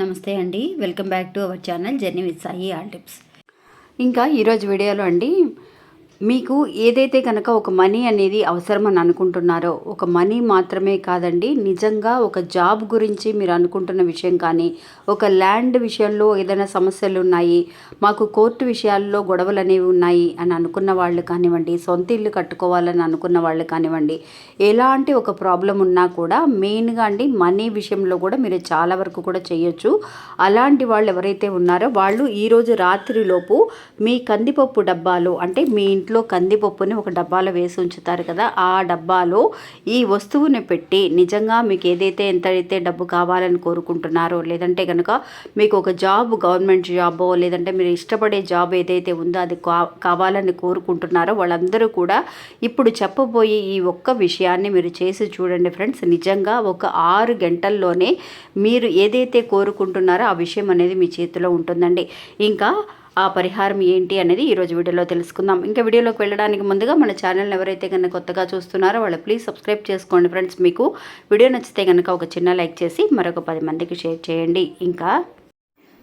నమస్తే అండి. Welcome back to our channel journey with Sai all tips. ఇంకా ఈరోజు వీడియోలో అండి మీకు ఏదైతే కనుక ఒక మనీ అనేది అవసరమని అనుకుంటున్నారో ఒక మనీ మాత్రమే కాదండి నిజంగా ఒక జాబ్ గురించి మీరు అనుకుంటున్న విషయం కానీ ఒక ల్యాండ్ విషయంలో ఏదైనా సమస్యలు ఉన్నాయి మాకు కోర్టు విషయాల్లో గొడవలు అనేవి ఉన్నాయి అని అనుకున్న వాళ్ళు కానివ్వండి సొంత ఇల్లు కట్టుకోవాలని అనుకున్న వాళ్ళు కానివ్వండి ఎలాంటి ఒక ప్రాబ్లం ఉన్నా కూడా మెయిన్గా అండి మనీ విషయంలో కూడా మీరు చాలా వరకు కూడా చేయొచ్చు. అలాంటి వాళ్ళు ఎవరైతే ఉన్నారో వాళ్ళు ఈరోజు రాత్రిలోపు మీ కందిపప్పు డబ్బాలు అంటే మీ ఇంట్లో కందిపప్పుని ఒక డబ్బాలో వేసి ఉంచుతారు కదా ఆ డబ్బాలో ఈ వస్తువుని పెట్టి నిజంగా మీకు ఏదైతే ఎంత అయితే డబ్బు కావాలని కోరుకుంటున్నారో లేదంటే కనుక మీకు ఒక జాబ్ గవర్నమెంట్ జాబో లేదంటే మీరు ఇష్టపడే జాబ్ ఏదైతే ఉందో అది కా- కావాలని కోరుకుంటున్నారో వాళ్ళందరూ కూడా ఇప్పుడు చెప్పబోయే ఈ ఒక్క విషయాన్ని మీరు చేసి చూడండి ఫ్రెండ్స్. నిజంగా ఒక ఆరు గంటల్లోనే మీరు ఏదైతే కోరుకుంటున్నారో ఆ విషయం అనేది మీ చేతిలో ఉంటుందండి. ఇంకా ఆ పరిహారం ఏంటి అనేది ఈరోజు వీడియోలో తెలుసుకుందాం. ఇంకా వీడియోలోకి వెళ్ళడానికి ముందుగా మన ఛానల్ ఎవరైతే కనుక కొత్తగా చూస్తున్నారో వాళ్ళు ప్లీజ్ సబ్స్క్రైబ్ చేసుకోండి ఫ్రెండ్స్ మీకు వీడియో నచ్చితే కనుక ఒక చిన్న లైక్ చేసి మరొక పది మందికి షేర్ చేయండి. ఇంకా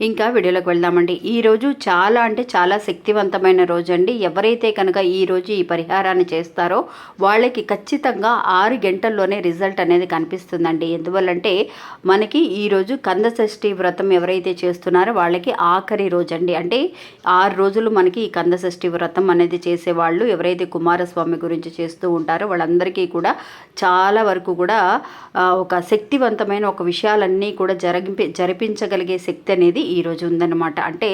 ఇంకా వీడియోలోకి వెళ్దామండి. ఈ రోజు చాలా అంటే చాలా శక్తివంతమైన రోజు అండి ఎవరైతే కనుక ఈ రోజు ఈ పరిహారాన్ని చేస్తారో వాళ్ళకి ఖచ్చితంగా ఆరు గంటల్లోనే రిజల్ట్ అనేది కనిపిస్తుందండి. ఎందువల్లంటే మనకి ఈరోజు కందషష్ఠి వ్రతం ఎవరైతే చేస్తున్నారో వాళ్ళకి ఆఖరి రోజు అండి అంటే ఆరు రోజులు మనకి ఈ కందషష్ఠి వ్రతం అనేది చేసేవాళ్ళు ఎవరైతే కుమారస్వామి గురించి చేస్తూ ఉంటారో వాళ్ళందరికీ కూడా చాలా వరకు కూడా ఒక శక్తివంతమైన ఒక విషయాలన్నీ కూడా జరిపి జరిపించగలిగే శక్తి అనేది ఈ రోజు ఉందన్నమాట. అంటే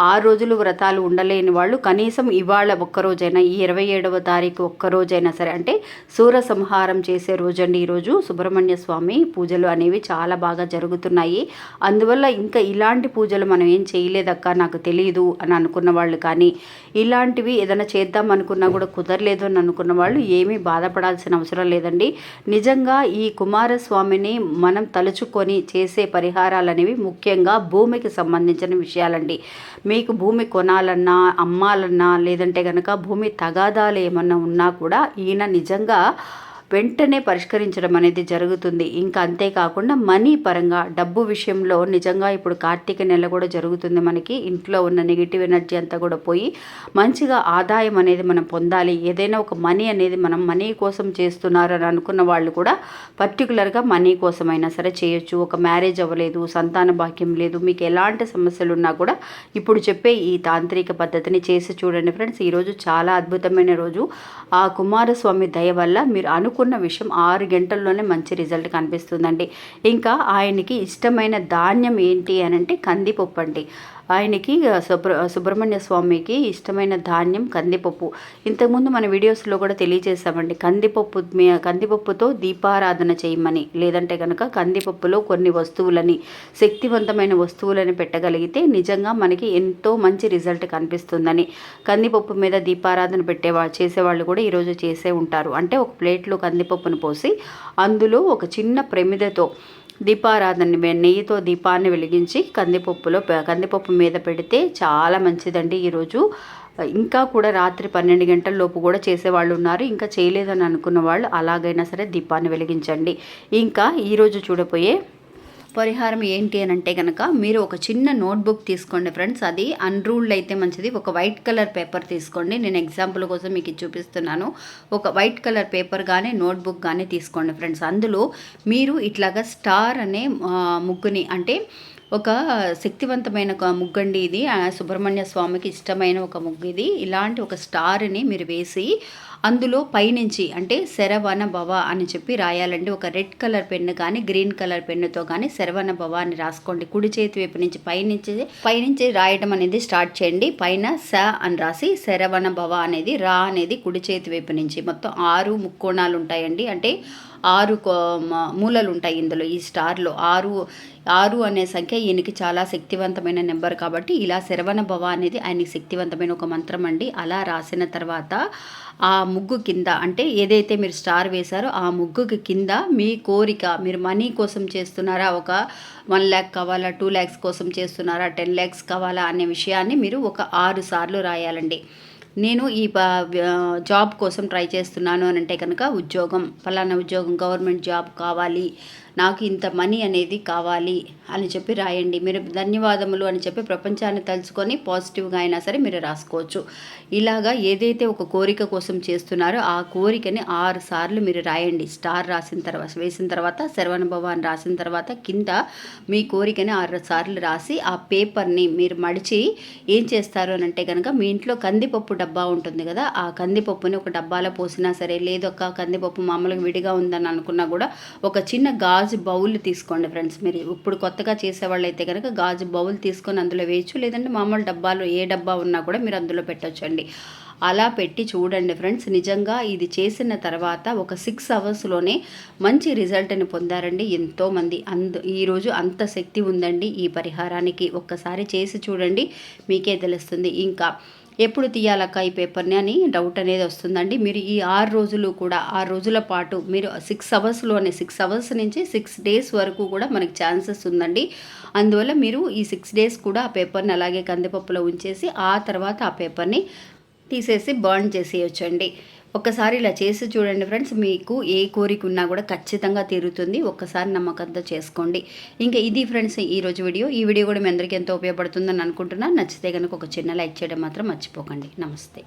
ఆరు రోజులు వ్రతాలు ఉండలేని వాళ్ళు కనీసం ఇవాళ ఒక్కరోజైనా ఈ ఇరవై ఏడవ తారీఖు ఒక్కరోజైనా సరే అంటే సూర సంహారం చేసే రోజండి ఈరోజు సుబ్రహ్మణ్య స్వామి పూజలు అనేవి చాలా బాగా జరుగుతున్నాయి. అందువల్ల ఇంకా ఇలాంటి పూజలు మనం ఏం చేయలేదక్క నాకు తెలియదు అని అనుకున్న వాళ్ళు కానీ ఇలాంటివి ఏదైనా చేద్దాం అనుకున్నా కూడా కుదరలేదు అని అనుకున్న వాళ్ళు ఏమీ బాధపడాల్సిన అవసరం లేదండి. నిజంగా ఈ కుమారస్వామిని మనం తలుచుకొని చేసే పరిహారాలు అనేవి ముఖ్యంగా భూమికి సంబంధించిన విషయాలండి. మీకు భూమి కొనాలన్నా అమ్మాలన్నా లేదంటే కనుక భూమి తగాదాలు ఏమన్నా ఉన్నా కూడా ఈయన నిజంగా వెంటనే పరిష్కరించడం అనేది జరుగుతుంది. ఇంకా అంతేకాకుండా మనీ పరంగా డబ్బు విషయంలో నిజంగా ఇప్పుడు కార్తీక నెల కూడా జరుగుతుంది మనకి. ఇంట్లో ఉన్న నెగిటివ్ ఎనర్జీ అంతా కూడా పోయి మంచిగా ఆదాయం అనేది మనం పొందాలి. ఏదైనా ఒక మనీ అనేది మనం మనీ కోసం చేస్తున్నారు అని అనుకున్న వాళ్ళు కూడా పర్టికులర్గా మనీ కోసమైనా సరే చేయొచ్చు. ఒక మ్యారేజ్ అవ్వలేదు సంతాన భాగ్యం లేదు మీకు ఎలాంటి సమస్యలు ఉన్నా కూడా ఇప్పుడు చెప్పే ఈ తాంత్రిక పద్ధతిని చేసి చూడండి ఫ్రెండ్స్. ఈరోజు చాలా అద్భుతమైన రోజు. ఆ కుమారస్వామి దయ వల్ల మీరు అను అనుకున్న విషయం ఆరు గంటల్లోనే మంచి రిజల్ట్ కనిపిస్తుందండి. ఇంకా ఆయనకి ఇష్టమైన ధాన్యం ఏంటి అని అంటే కందిపప్పు అండి. ఆయనకి సుబ్ర సుబ్రహ్మణ్య స్వామికి ఇష్టమైన ధాన్యం కందిపప్పు. ఇంతకుముందు మన వీడియోస్లో కూడా తెలియజేస్తామండి కందిపప్పు కందిపప్పుతో దీపారాధన చేయమని. లేదంటే కనుక కందిపప్పులో కొన్ని వస్తువులని శక్తివంతమైన వస్తువులని పెట్టగలిగితే నిజంగా మనకి ఎంతో మంచి రిజల్ట్ కనిపిస్తుందని. కందిపప్పు మీద దీపారాధన పెట్టేవా చేసేవాళ్ళు కూడా ఈరోజు చేసే ఉంటారు. అంటే ఒక ప్లేట్లో కందిపప్పును పోసి అందులో ఒక చిన్న ప్రమిదతో దీపారాధన నెయ్యితో దీపాన్ని వెలిగించి కందిపప్పులో కందిపప్పు మీద పెడితే చాలా మంచిదండి ఈరోజు. ఇంకా కూడా రాత్రి పన్నెండు గంటల లోపు కూడా చేసేవాళ్ళు ఉన్నారు. ఇంకా చేయలేదని అనుకున్న వాళ్ళు అలాగైనా సరే దీపాన్ని వెలిగించండి. ఇంకా ఈరోజు చూడబోయే పరిహారం ఏంటి అని అంటే కనుక మీరు ఒక చిన్న నోట్బుక్ తీసుకోండి ఫ్రెండ్స్. అది అన్రూల్డ్ అయితే మంచిది. ఒక వైట్ కలర్ పేపర్ తీసుకోండి. నేను ఎగ్జాంపుల్ కోసం మీకు చూపిస్తున్నాను. ఒక వైట్ కలర్ పేపర్ కానీ నోట్బుక్ కానీ తీసుకోండి ఫ్రెండ్స్. అందులో మీరు ఇట్లాగా స్టార్ అనే ముగ్గుని అంటే ఒక శక్తివంతమైన ఒక ముగ్గండి ఇది. ఆ సుబ్రహ్మణ్య స్వామికి ఇష్టమైన ఒక ముగ్గు ఇది. ఇలాంటి ఒక స్టార్ని మీరు వేసి అందులో పైనుంచి అంటే శరవణ భవ అని చెప్పి రాయాలండి. ఒక రెడ్ కలర్ పెన్ను కానీ గ్రీన్ కలర్ పెన్నుతో కానీ శరవణ భవ అని రాసుకోండి. కుడి చేతి వైపు నుంచి పైనుంచి పైనుంచి రాయడం అనేది స్టార్ట్ చేయండి. పైన స అని రాసి శరవణ భవ అనేది రా అనేది కుడి చేతి వైపు నుంచి. మొత్తం ఆరు ముక్కోణాలు ఉంటాయండి. అంటే ఆరు కో- మూలలు ఉంటాయి ఇందులో ఈ స్టార్లో. ఆరు ఆరు అనే సంఖ్య ఈయనకి చాలా శక్తివంతమైన నెంబర్ కాబట్టి ఇలా శరవణ భవ అనేది ఆయనకి శక్తివంతమైన ఒక మంత్రం అండి. అలా రాసిన తర్వాత ఆ ముగ్గు కింద అంటే ఏదైతే మీరు స్టార్ వేశారో ఆ ముగ్గుకి కింద మీ కోరిక మీరు మనీ కోసం చేస్తున్నారా ఒక వన్ ల్యాక్ కావాలా టూ ల్యాక్స్ కోసం చేస్తున్నారా టెన్ ల్యాక్స్ కావాలా అనే విషయాన్ని మీరు ఒక ఆరు సార్లు రాయాలండి. నేను ఈ జాబ్ కోసం ట్రై చేస్తున్నాను అని అంటే కనుక ఉద్యోగం ఫలానా ఉద్యోగం గవర్నమెంట్ జాబ్ కావాలి నాకు ఇంత మనీ అనేది కావాలి అని చెప్పి రాయండి. మీరు ధన్యవాదములు అని చెప్పి ప్రపంచాన్ని తలుచుకొని పాజిటివ్గా అయినా సరే మీరు రాసుకోవచ్చు. ఇలాగా ఏదైతే ఒక కోరిక కోసం చేస్తున్నారో ఆ కోరికని ఆరు సార్లు మీరు రాయండి. స్టార్ రాసిన తర్వాత వేసిన తర్వాత శరవణభవ అని రాసిన తర్వాత కింద మీ కోరికని ఆరు సార్లు రాసి ఆ పేపర్ని మీరు మడిచి ఏం చేస్తారు అని అంటే కనుక మీ ఇంట్లో కందిపప్పు డబ్బా ఉంటుంది కదా ఆ కందిపప్పుని ఒక డబ్బాలో పోసినా సరే లేదొక కందిపప్పు మామూలుగా విడిగా ఉందని అనుకున్నా కూడా ఒక చిన్న గాజు బౌల్ తీసుకోండి ఫ్రెండ్స్. మీరు ఇప్పుడు కొత్తగా చేసేవాళ్ళు అయితే కనుక గాజు బౌల్ తీసుకొని అందులో వేయచ్చు లేదంటే మామూలు డబ్బాలో ఏ డబ్బా ఉన్నా కూడా మీరు అందులో పెట్టొచ్చండి. అలా పెట్టి చూడండి ఫ్రెండ్స్ నిజంగా ఇది చేసిన తర్వాత ఒక సిక్స్ అవర్స్లోనే మంచి రిజల్ట్ని పొందారండి ఎంతోమంది. అందు ఈరోజు అంత శక్తి ఉందండి ఈ పరిహారానికి. ఒక్కసారి చేసి చూడండి మీకే తెలుస్తుంది. ఇంకా ఎప్పుడు తీయాలక్క ఈ పేపర్ని అని డౌట్ అనేది వస్తుందండి. మీరు ఈ ఆరు రోజులు కూడా ఆరు రోజుల పాటు మీరు సిక్స్ అవర్స్లోనే సిక్స్ అవర్స్ నుంచి సిక్స్ డేస్ వరకు కూడా మనకి ఛాన్సెస్ ఉందండి. అందువల్ల మీరు ఈ సిక్స్ డేస్ కూడా ఆ పేపర్ని అలాగే కందిపప్పులో ఉంచేసి ఆ తర్వాత ఆ పేపర్ని తీసేసి బర్న్ చేసేయొచ్చండి. ఒక్కసారి ఇలా చేసి చూడండి ఫ్రెండ్స్ మీకు ఏ కోరిక ఉన్నా కూడా ఖచ్చితంగా తీరుతుంది. ఒక్కసారి నమ్మకంతో చేసుకోండి. ఇంకా ఇది ఫ్రెండ్స్ ఈరోజు వీడియో. ఈ వీడియో కూడా మీ అందరికీ ఎంతో ఉపయోగపడుతుందని అనుకుంటున్నాను నచ్చితే కనుక ఒక చిన్న లైక్ చేయడం మాత్రం మర్చిపోకండి. నమస్తే.